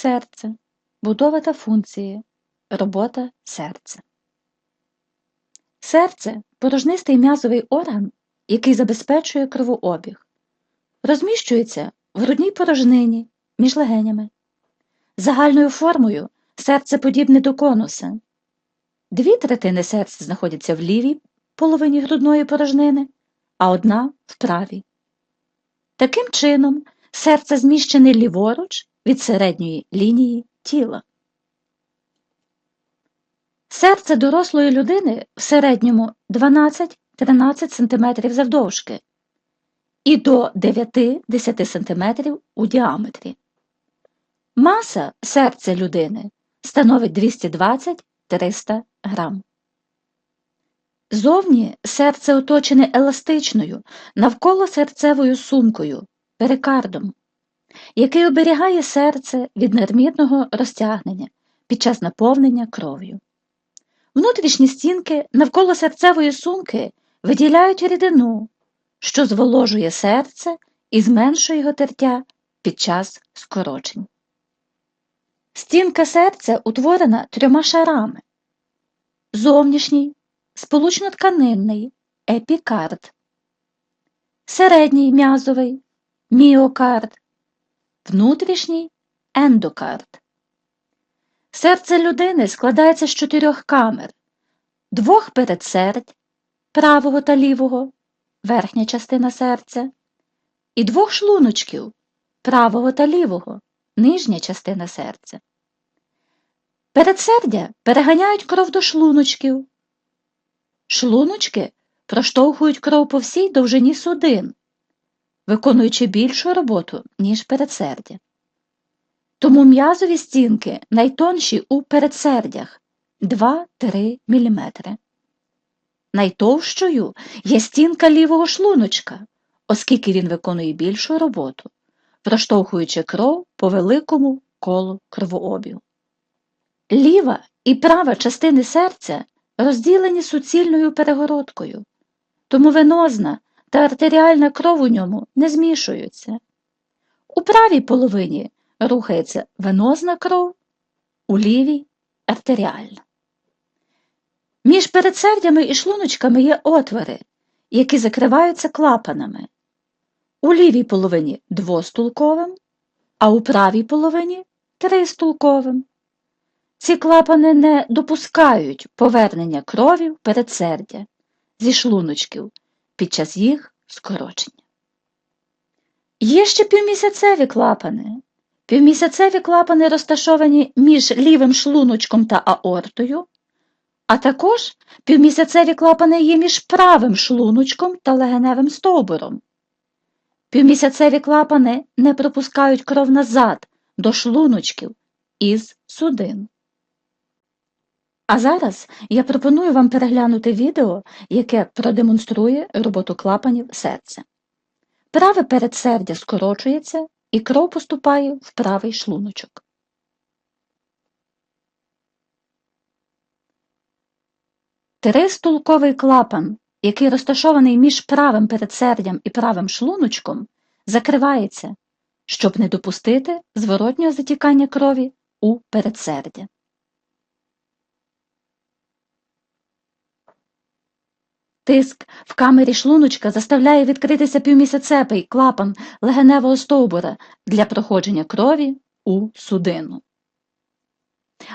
Серце. Будова та функції. Робота серця. Серце порожнистий м'язовий орган, який забезпечує кровообіг. Розміщується в грудній порожнині між легенями. Загальною формою серце подібне до конуса. Дві третини серця знаходяться в лівій половині грудної порожнини, а одна в правій. Таким чином, серце зміщене ліворуч від середньої лінії тіла. Серце дорослої людини в середньому 12-13 см завдовжки і до 9-10 см у діаметрі. Маса серця людини становить 220-300 грам. Зовні серце оточене еластичною навколо серцевою сумкою перикардом, який оберігає серце від надмірного розтягнення під час наповнення кров'ю. Внутрішні стінки навколо серцевої сумки виділяють рідину, що зволожує серце і зменшує його тертя під час скорочень. Стінка серця утворена трьома шарами. Зовнішній сполучно-тканинний епікард, середній м'язовий міокард, внутрішній ендокард. Серце людини складається з чотирьох камер, двох передсердь правого та лівого, верхня частина серця, і двох шлуночків правого та лівого, нижня частина серця. Передсердя переганяють кров до шлуночків. Шлуночки проштовхують кров по всій довжині судин, виконуючи більшу роботу, ніж передсердя. Тому м'язові стінки найтонші у передсердях 2-3 мм. Найтовщою є стінка лівого шлуночка, оскільки він виконує більшу роботу, проштовхуючи кров по великому колу кровообігу. Ліва і права частини серця розділені суцільною перегородкою, тому венозна та артеріальна кров у ньому не змішуються. У правій половині рухається венозна кров, у лівій артеріальна. Між передсердями і шлуночками є отвори, які закриваються клапанами. У лівій половині двостулковим, а у правій половині тристулковим. Ці клапани не допускають повернення крові в передсердя зі шлуночків під час їх скорочення. Є ще півмісяцеві клапани. Півмісяцеві клапани розташовані між лівим шлуночком та аортою, а також півмісяцеві клапани є між правим шлуночком та легеневим стовбуром. Півмісяцеві клапани не пропускають кров назад до шлуночків із судин. А зараз я пропоную вам переглянути відео, яке продемонструє роботу клапанів серця. Праве передсердя скорочується і кров поступає в правий шлуночок. Тристулковий клапан, який розташований між правим передсердям і правим шлуночком, закривається, щоб не допустити зворотнього затікання крові у передсердя. Тиск в камері шлуночка заставляє відкритися півмісяцепий клапан легеневого стовбура для проходження крові у судину.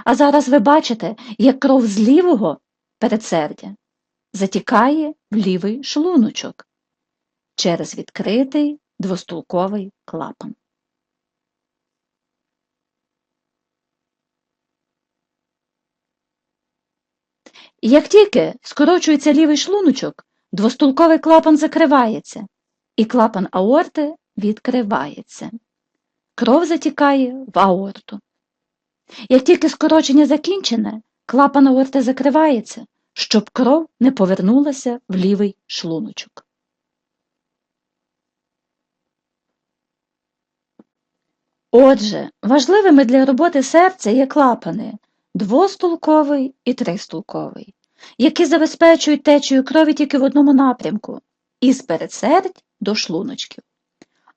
А зараз ви бачите, як кров з лівого передсердя затікає в лівий шлуночок через відкритий двостулковий клапан. Як тільки скорочується лівий шлуночок, двостулковий клапан закривається, і клапан аорти відкривається. Кров затікає в аорту. Як тільки скорочення закінчене, клапан аорти закривається, щоб кров не повернулася в лівий шлуночок. Отже, важливими для роботи серця є клапани двостулковий і тристулковий, які забезпечують течію крові тільки в одному напрямку із передсердь до шлуночків,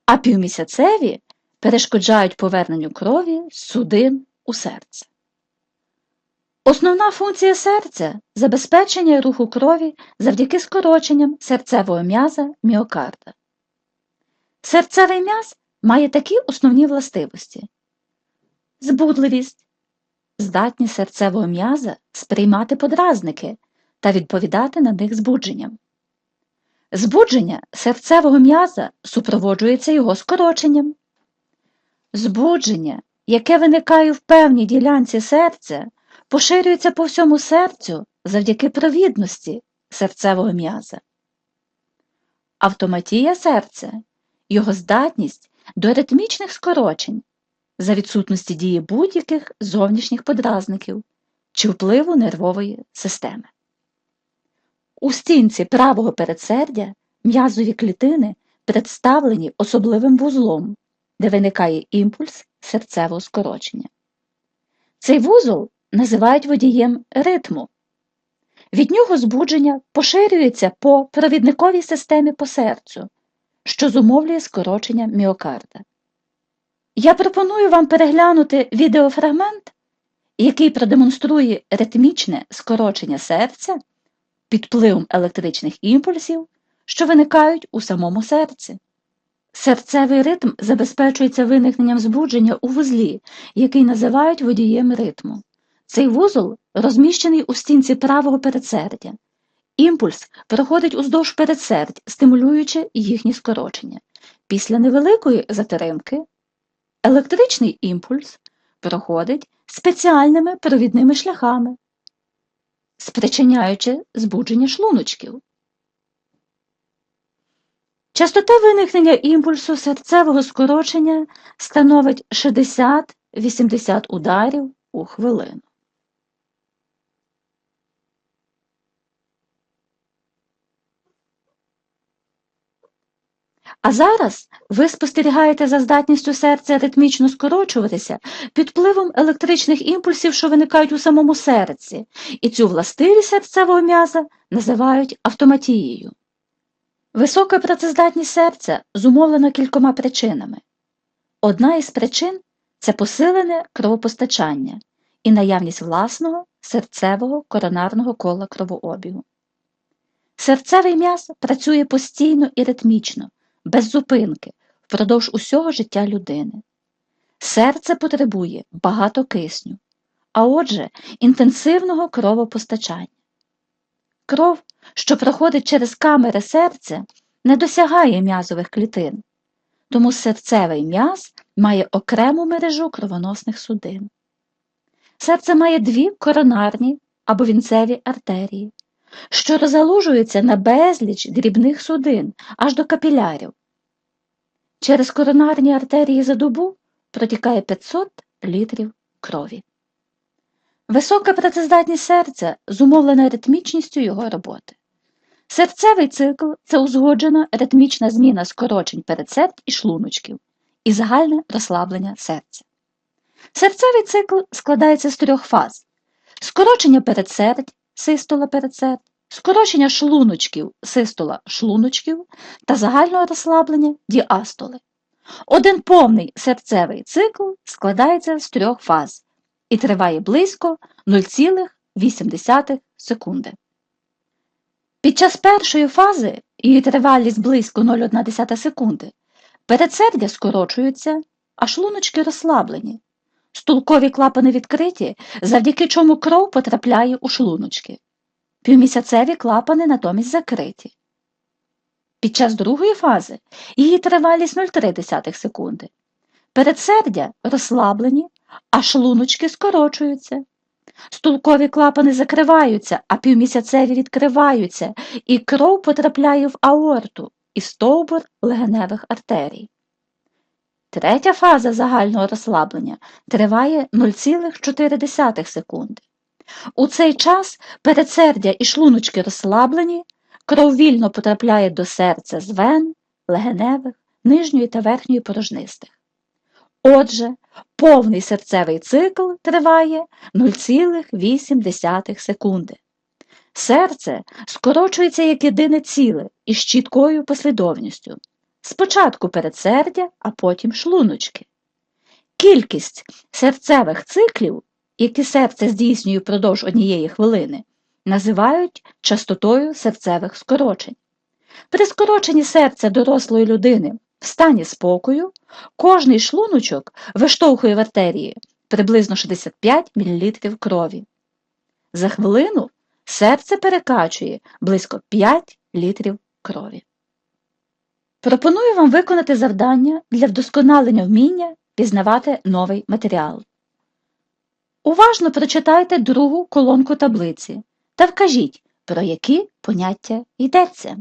а півмісяцеві перешкоджають поверненню крові з судин у серце. Основна функція серця забезпечення руху крові завдяки скороченням серцевого м'яза міокарда. Серцевий м'яз має такі основні властивості: збудливість, здатність серцевого м'яза сприймати подразники та відповідати на них збудженням. Збудження серцевого м'яза супроводжується його скороченням. Збудження, яке виникає в певній ділянці серця, поширюється по всьому серцю завдяки провідності серцевого м'яза. Автоматія серця його здатність до ритмічних скорочень за відсутності дії будь-яких зовнішніх подразників чи впливу нервової системи. У стінці правого передсердя м'язові клітини представлені особливим вузлом, де виникає імпульс серцевого скорочення. Цей вузол називають водієм ритму. Від нього збудження поширюється по провідниковій системі по серцю, що зумовлює скорочення міокарда. Я пропоную вам переглянути відеофрагмент, який продемонструє ритмічне скорочення серця під впливом електричних імпульсів, що виникають у самому серці. Серцевий ритм забезпечується виникненням збудження у вузлі, який називають водієм ритму. Цей вузол розміщений у стінці правого передсердя. Імпульс проходить уздовж передсердь, стимулюючи їхні скорочення. Після невеликої затримки електричний імпульс проходить спеціальними провідними шляхами, спричиняючи збудження шлуночків. Частота виникнення імпульсу серцевого скорочення становить 60-80 ударів у хвилину. А зараз ви спостерігаєте за здатністю серця ритмічно скорочуватися під впливом електричних імпульсів, що виникають у самому серці, і цю властивість серцевого м'яза називають автоматією. Висока працездатність серця зумовлена кількома причинами. Одна із причин це посилене кровопостачання і наявність власного серцевого коронарного кола кровообігу. Серцевий м'яз працює постійно і ритмічно, без зупинки, впродовж усього життя людини. Серце потребує багато кисню, а отже, інтенсивного кровопостачання. Кров, що проходить через камери серця, не досягає м'язових клітин, тому серцевий м'яз має окрему мережу кровоносних судин. Серце має дві коронарні або вінцеві артерії, що розгалужуються на безліч дрібних судин аж до капілярів. Через коронарні артерії за добу протікає 500 літрів крові. Висока працездатність серця зумовлена ритмічністю його роботи. Серцевий цикл це узгоджена ритмічна зміна скорочень передсердь і шлуночків і загальне розслаблення серця. Серцевий цикл складається з трьох фаз: скорочення передсердь, систола передсердь, скорочення шлуночків, систола шлуночків та загального розслаблення діастоли. Один повний серцевий цикл складається з трьох фаз і триває близько 0,8 секунди. Під час першої фази її тривалість близько 0,1 секунди. Передсердя скорочуються, а шлуночки розслаблені. Стулкові клапани відкриті, завдяки чому кров потрапляє у шлуночки. Півмісяцеві клапани натомість закриті. Під час другої фази її тривалість 0,3 секунди. Передсердя розслаблені, а шлуночки скорочуються. Стулкові клапани закриваються, а півмісяцеві відкриваються, і кров потрапляє в аорту і стовбур легеневих артерій. Третя фаза загального розслаблення триває 0,4 секунди. У цей час передсердя і шлуночки розслаблені, кров вільно потрапляє до серця з вен, легеневих, нижньої та верхньої порожнистих. Отже, повний серцевий цикл триває 0,8 секунди. Серце скорочується як єдине ціле із чіткою послідовністю. Спочатку передсердя, а потім шлуночки. Кількість серцевих циклів, які серце здійснює впродовж однієї хвилини, називають частотою серцевих скорочень. При скороченні серця дорослої людини в стані спокою кожний шлуночок виштовхує в артерії приблизно 65 мл крові. За хвилину серце перекачує близько 5 літрів крові. Пропоную вам виконати завдання для вдосконалення вміння пізнавати новий матеріал. Уважно прочитайте другу колонку таблиці та вкажіть, про які поняття йдеться.